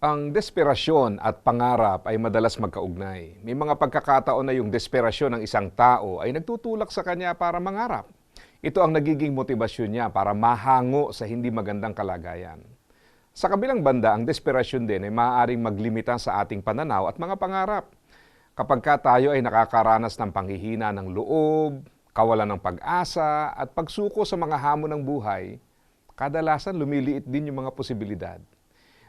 Ang desperasyon at pangarap ay madalas magkaugnay. May mga pagkakataon na yung desperasyon ng isang tao ay nagtutulak sa kanya para mangarap. Ito ang nagiging motibasyon niya para mahango sa hindi magandang kalagayan. Sa kabilang banda, ang desperasyon din ay maaaring maglimita sa ating pananaw at mga pangarap. Kapag ka tayo ay nakakaranas ng panghihina ng loob, kawalan ng pag-asa at pagsuko sa mga hamon ng buhay, kadalasan lumiliit din yung mga posibilidad.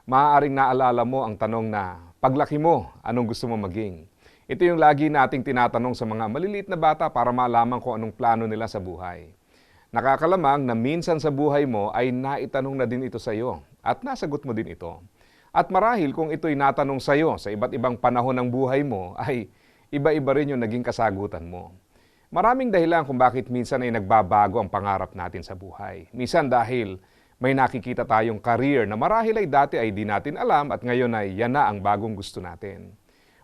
Maaaring naalala mo ang tanong na, paglaki mo, anong gusto mo maging? Ito yung lagi nating tinatanong sa mga maliliit na bata para malaman kung anong plano nila sa buhay. Nakakalamang na minsan sa buhay mo ay naitanong na din ito sa iyo at nasagot mo din ito. At marahil kung ito'y natanong sa iyo sa iba't ibang panahon ng buhay mo ay iba-iba rin yung naging kasagutan mo. Maraming dahilan kung bakit minsan ay nagbabago ang pangarap natin sa buhay. Minsan dahil may nakikita tayong career na marahil ay dati ay di natin alam at ngayon ay yan na ang bagong gusto natin.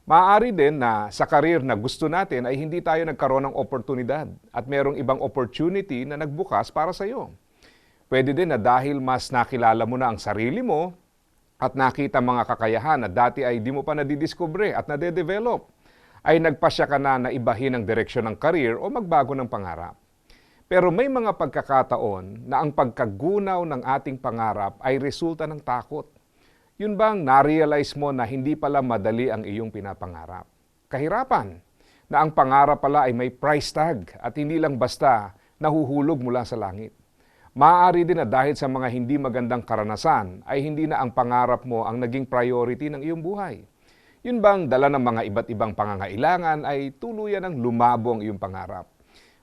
Maaari din na sa career na gusto natin ay hindi tayo nagkaroon ng oportunidad at merong ibang opportunity na nagbukas para sa iyo. Pwede din na dahil mas nakilala mo na ang sarili mo at nakita mga kakayahan na dati ay di mo pa nadidiscover at nade-develop, ay nagpasya ka na na ibahin ang direksyon ng career o magbago ng pangarap. Pero may mga pagkakataon na ang pagkagunaw ng ating pangarap ay resulta ng takot. Yun bang na-realize mo na hindi pala madali ang iyong pinapangarap? Kahirapan na ang pangarap pala ay may price tag at hindi lang basta nahuhulog mula sa langit. Maaari din na dahil sa mga hindi magandang karanasan ay hindi na ang pangarap mo ang naging priority ng iyong buhay. Yun bang dala ng mga iba't ibang pangangailangan ay tuluyan ng lumabo ang iyong pangarap.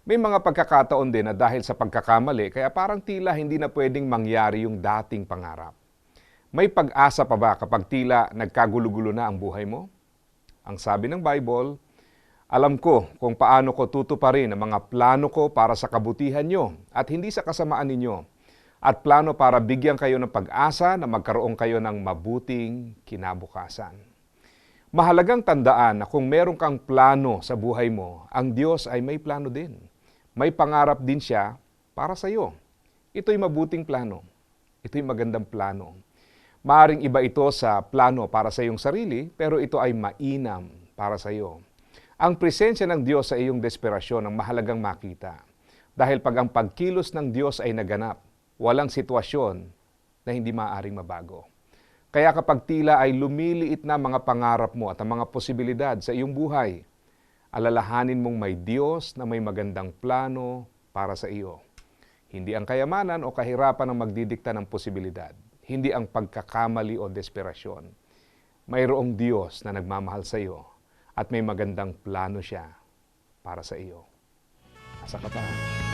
May mga pagkakataon din na dahil sa pagkakamali kaya parang tila hindi na pwedeng mangyari yung dating pangarap. May pag-asa pa ba kapag tila nagkagulo-gulo na ang buhay mo? Ang sabi ng Bible, alam ko kung paano ko tutuparin ang mga plano ko para sa kabutihan nyo at hindi sa kasamaan ninyo. At plano para bigyan kayo ng pag-asa na magkaroon kayo ng mabuting kinabukasan. Mahalagang tandaan na kung meron kang plano sa buhay mo, ang Diyos ay may plano din. May pangarap din siya para sa iyo. Ito'y mabuting plano. Ito'y magandang plano. Maaring iba ito sa plano para sa iyong sarili, pero ito ay mainam para sa iyo. Ang presensya ng Diyos sa iyong desperasyon ang mahalagang makita. Dahil pag ang pagkilos ng Diyos ay naganap, walang sitwasyon na hindi maaaring mabago. Kaya kapag tila ay lumiliit na mga pangarap mo at ang mga posibilidad sa iyong buhay, alalahanin mong may Diyos na may magandang plano para sa iyo. Hindi ang kayamanan o kahirapan ang magdidikta ng posibilidad. Hindi ang pagkakamali o desperasyon. Mayroong Diyos na nagmamahal sa iyo at may magandang plano siya para sa iyo. Asa ka pa?